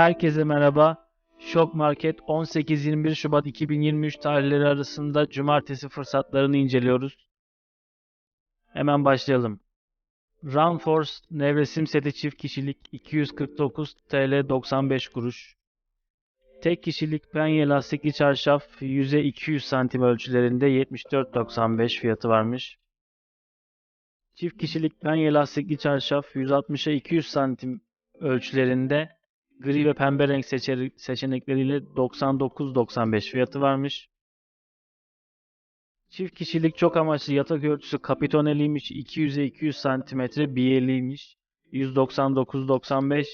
Herkese merhaba. Şok Market 18-21 Şubat 2023 tarihleri arasında cumartesi fırsatlarını inceliyoruz. Hemen başlayalım. Runforce nevresim seti çift kişilik 249 TL 95 kuruş. Tek kişilik penye lastikli çarşaf yüze 200 santim ölçülerinde 74.95 fiyatı varmış. Çift kişilik penye lastikli çarşaf 160'a 200 santim ölçülerinde gri ve pembe renk seçenekleriyle 99.95 fiyatı varmış. Çift kişilik çok amaçlı yatak örtüsü kapitoneliymiş. 200'e 200 cm biyeliymiş. 199.95.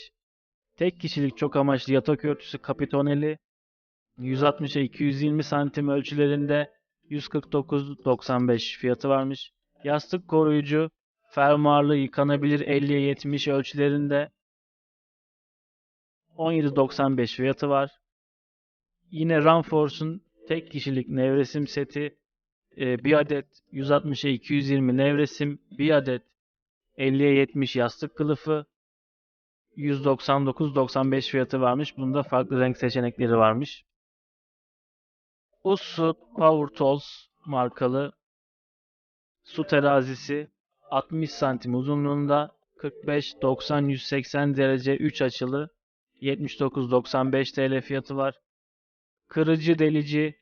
Tek kişilik çok amaçlı yatak örtüsü kapitoneli 160'a 220 santim ölçülerinde 149.95 fiyatı varmış. Yastık koruyucu fermuarlı yıkanabilir 50'ye 70 ölçülerinde 17.95 fiyatı var. Yine Runforce'un tek kişilik nevresim seti e, bir adet 160'a 220 nevresim, bir adet 50'ye 70 yastık kılıfı 199.95 fiyatı varmış. Bunda farklı renk seçenekleri varmış. Ussu Power Tools markalı su terazisi 60 santim uzunluğunda 45 90 180 derece 3 açılı 79.95 TL fiyatı var. Kırıcı delici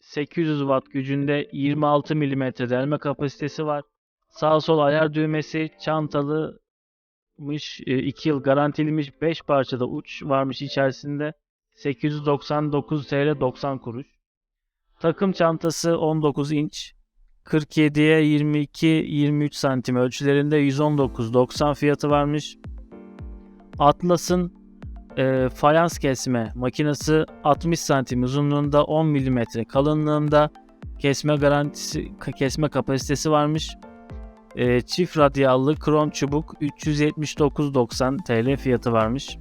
800 watt gücünde 26 mm delme kapasitesi var. Sağ sol ayar düğmesi çantalımış 2 yıl garantiliymiş 5 parçada uç varmış içerisinde 899 TL 90 kuruş. Takım çantası 19 inç 47'ye 22 23 santim ölçülerinde 119.90 fiyatı varmış. Atlas'ın e, fayans kesme makinesi 60 santim uzunluğunda 10 mm kalınlığında kesme garantisi kesme kapasitesi varmış. E, çift radyallı krom çubuk 379.90 TL fiyatı varmış.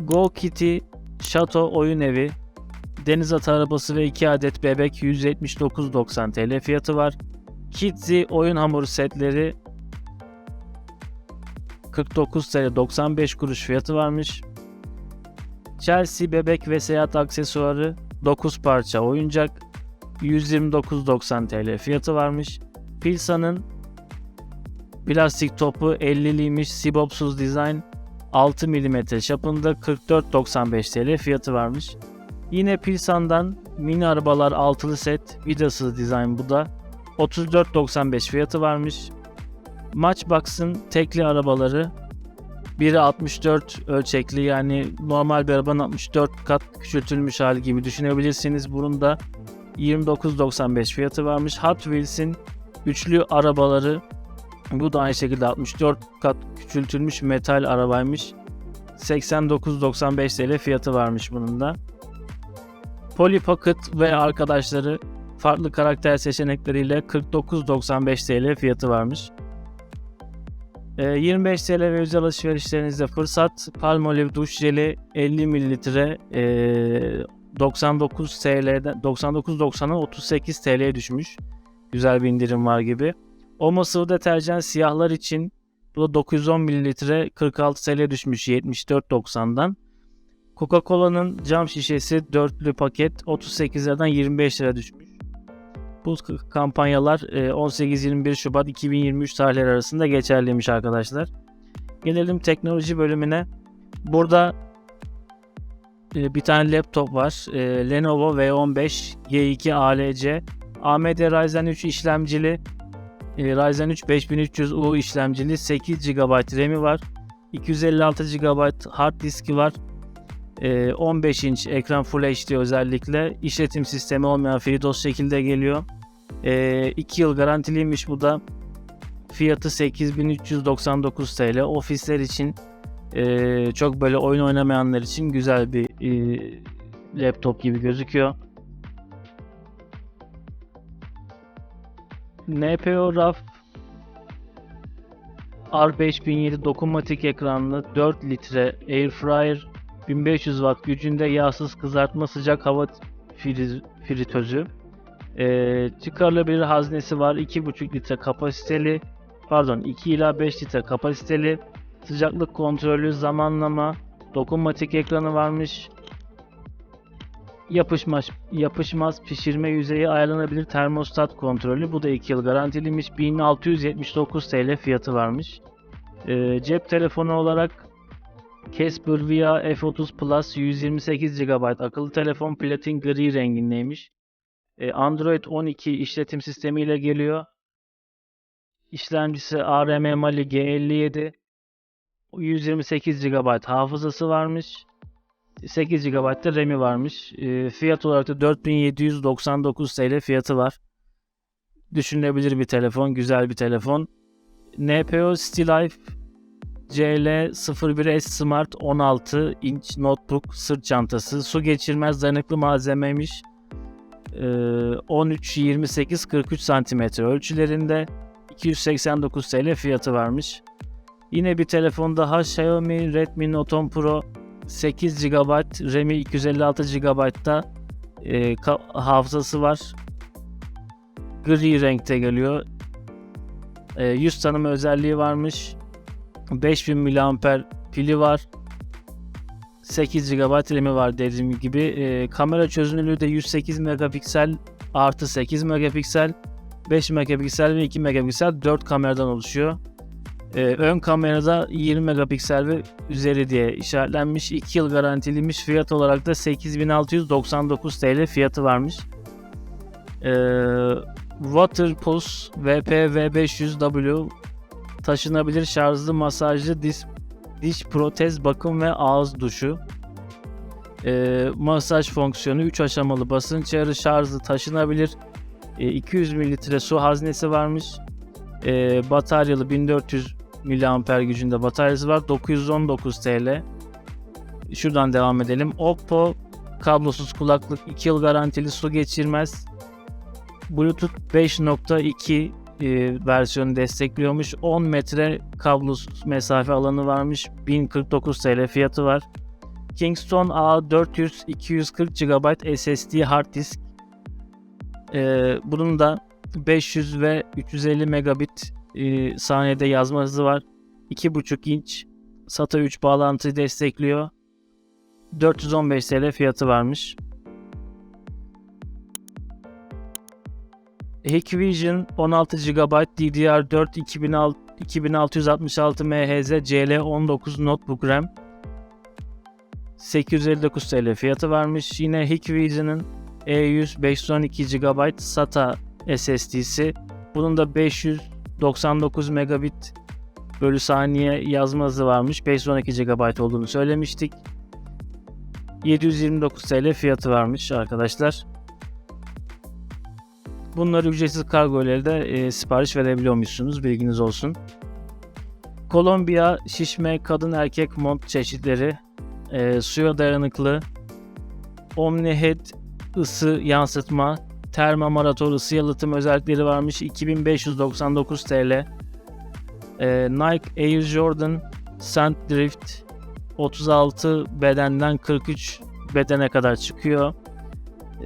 Go Kitty Şato oyun evi deniz atı arabası ve 2 adet bebek 179.90 TL fiyatı var. Kidsy oyun hamuru setleri 49 TL 95 kuruş fiyatı varmış. Chelsea bebek ve seyahat aksesuarı 9 parça oyuncak 129.90 TL fiyatı varmış. Pilsa'nın plastik topu 50'liymiş Sibopsuz Design 6 mm çapında 44.95 TL fiyatı varmış. Yine Pilsan'dan mini arabalar altılı set vidasız dizayn bu da 34.95 fiyatı varmış. Matchbox'ın tekli arabaları biri 64 ölçekli yani normal bir arabanın 64 kat küçültülmüş hali gibi düşünebilirsiniz. Bunun da 29.95 fiyatı varmış. Hot Wheels'in üçlü arabaları bu da aynı şekilde 64 kat küçültülmüş metal arabaymış. 89.95 TL fiyatı varmış bunun da. Polly Pocket ve arkadaşları farklı karakter seçenekleriyle 49.95 TL fiyatı varmış. 25 TL ve özel alışverişlerinizde fırsat Palmolive duş jeli 50 ml 99 TL'den 99.90'a 38 TL'ye düşmüş. Güzel bir indirim var gibi. Omo sıvı deterjan siyahlar için bu da 910 ml 46 TL düşmüş 74.90'dan. Coca-Cola'nın cam şişesi dörtlü paket 38 liradan 25 lira düşmüş. Bu kampanyalar 18-21 Şubat 2023 tarihleri arasında geçerliymiş arkadaşlar. Gelelim teknoloji bölümüne. Burada e, bir tane laptop var. E, Lenovo V15 G2 ALC AMD Ryzen 3 işlemcili e, Ryzen 3 5300U işlemcili 8 GB RAM'i var. 256 GB hard diski var. 15 inç ekran Full HD özellikle işletim sistemi olmayan FreeDOS şekilde geliyor. 2 yıl garantiliymiş bu da. Fiyatı 8399 TL. Ofisler için çok böyle oyun oynamayanlar için güzel bir laptop gibi gözüküyor. NPO RAF R5007 dokunmatik ekranlı 4 litre Airfryer 1500 watt gücünde yağsız kızartma sıcak hava friz, fritözü. Ee, çıkarılabilir haznesi var. 2,5 litre kapasiteli. Pardon 2 ila 5 litre kapasiteli. Sıcaklık kontrolü, zamanlama, dokunmatik ekranı varmış. Yapışmaz, yapışmaz pişirme yüzeyi ayarlanabilir termostat kontrolü. Bu da 2 yıl garantiliymiş. 1679 TL fiyatı varmış. Ee, cep telefonu olarak Casper Via F30 Plus 128 GB akıllı telefon platin gri rengindeymiş. Ee, Android 12 işletim sistemi ile geliyor. İşlemcisi ARM Mali G57. 128 GB hafızası varmış. 8 GB da RAM'i varmış. E, fiyat olarak da 4799 TL fiyatı var. Düşünülebilir bir telefon, güzel bir telefon. NPO StiLife CL01S Smart 16 inç notebook sırt çantası. Su geçirmez dayanıklı malzemeymiş. E, 13 28 43 cm ölçülerinde 289 TL fiyatı varmış. Yine bir telefon daha Xiaomi Redmi Note 10 Pro 8 GB RAM'i 256 GB'da e, hafızası var. Gri renkte geliyor. E, yüz tanıma özelliği varmış. 5000 mAh pili var. 8 GB RAM'i var dediğim gibi. E, kamera çözünürlüğü de 108 megapiksel artı 8 megapiksel 5 megapiksel ve 2 megapiksel 4 kameradan oluşuyor. Ee, ön kamerada 20 megapiksel ve üzeri diye işaretlenmiş. 2 yıl garantiliymiş. Fiyat olarak da 8699 TL fiyatı varmış. Ee, Waterpulse VP-V500W taşınabilir şarjlı masajlı diş, diş protez bakım ve ağız duşu. Ee, masaj fonksiyonu 3 aşamalı basınç ayarı şarjlı taşınabilir. Ee, 200 mililitre su haznesi varmış. Ee, bataryalı 1400 mAh gücünde bataryası var. 919 TL. Şuradan devam edelim. Oppo kablosuz kulaklık 2 yıl garantili su geçirmez. Bluetooth 5.2 e, versiyonu destekliyormuş. 10 metre kablosuz mesafe alanı varmış. 1049 TL fiyatı var. Kingston A400 240 GB SSD hard disk. E, bunun da 500 ve 350 megabit e, saniyede yazma hızı var. 2.5 inç SATA 3 bağlantıyı destekliyor. 415 TL fiyatı varmış. Hikvision 16 GB DDR4 2600 2666 MHz CL19 Notebook RAM 859 TL fiyatı varmış. Yine Hikvision'ın E100 512 GB SATA SSD'si. Bunun da 599 megabit bölü saniye yazma hızı varmış. 512 GB olduğunu söylemiştik. 729 TL fiyatı varmış arkadaşlar. Bunları ücretsiz kargo ile de e, sipariş verebiliyormuşsunuz. Bilginiz olsun. Kolombiya şişme kadın erkek mont çeşitleri e, suya dayanıklı Omni Head ısı yansıtma termomaratör ısı yalıtım özellikleri varmış 2599 TL e, Nike Air Jordan Sand Drift 36 bedenden 43 bedene kadar çıkıyor.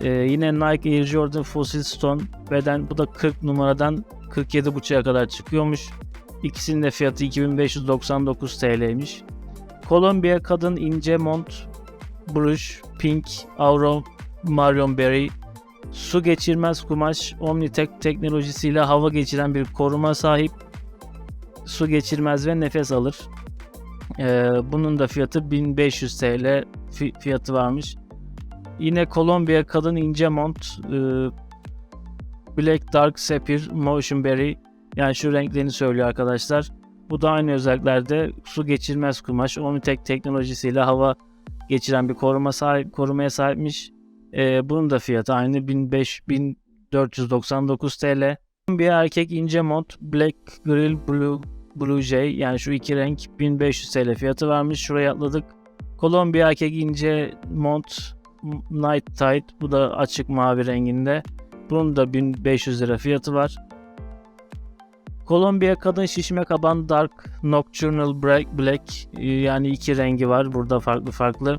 Ee, yine Nike Air Jordan Fossil Stone beden bu da 40 numaradan 47.5'a kadar çıkıyormuş. İkisinin de fiyatı 2599 TL'ymiş. Columbia kadın ince mont brush pink avro marion berry su geçirmez kumaş Omnitek teknolojisiyle hava geçiren bir koruma sahip su geçirmez ve nefes alır. Ee, bunun da fiyatı 1500 TL fiyatı varmış. Yine Kolombiya kadın ince mont e, Black Dark Sapphire Motion Berry yani şu renklerini söylüyor arkadaşlar. Bu da aynı özelliklerde su geçirmez kumaş. Omnitek teknolojisiyle hava geçiren bir koruma sahip, korumaya sahipmiş. E, bunun da fiyatı aynı 1500 1499 TL. Bir erkek ince mont Black Grill Blue Blue Jay yani şu iki renk 1500 TL fiyatı varmış. Şuraya atladık. Kolombiya erkek ince mont Night Tide bu da açık mavi renginde. Bunun da 1500 lira fiyatı var. Kolombiya kadın şişme kaban Dark Nocturnal Black, Black yani iki rengi var burada farklı farklı.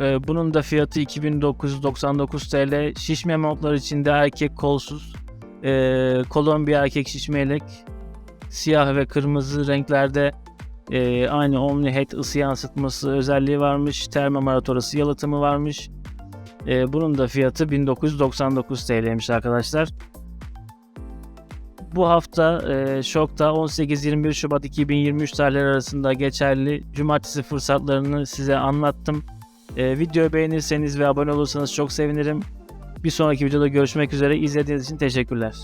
Ee, bunun da fiyatı 2999 TL. Şişme montlar içinde erkek kolsuz. Ee, Kolombiya erkek şişme yelek siyah ve kırmızı renklerde e, aynı Omni Head ısı yansıtması özelliği varmış. Termometre ısı yalıtımı varmış. E, bunun da fiyatı 1999 TL'ymiş arkadaşlar. Bu hafta e, Şok'ta 18-21 Şubat 2023 tarihleri arasında geçerli cumartesi fırsatlarını size anlattım. E, videoyu beğenirseniz ve abone olursanız çok sevinirim. Bir sonraki videoda görüşmek üzere. İzlediğiniz için teşekkürler.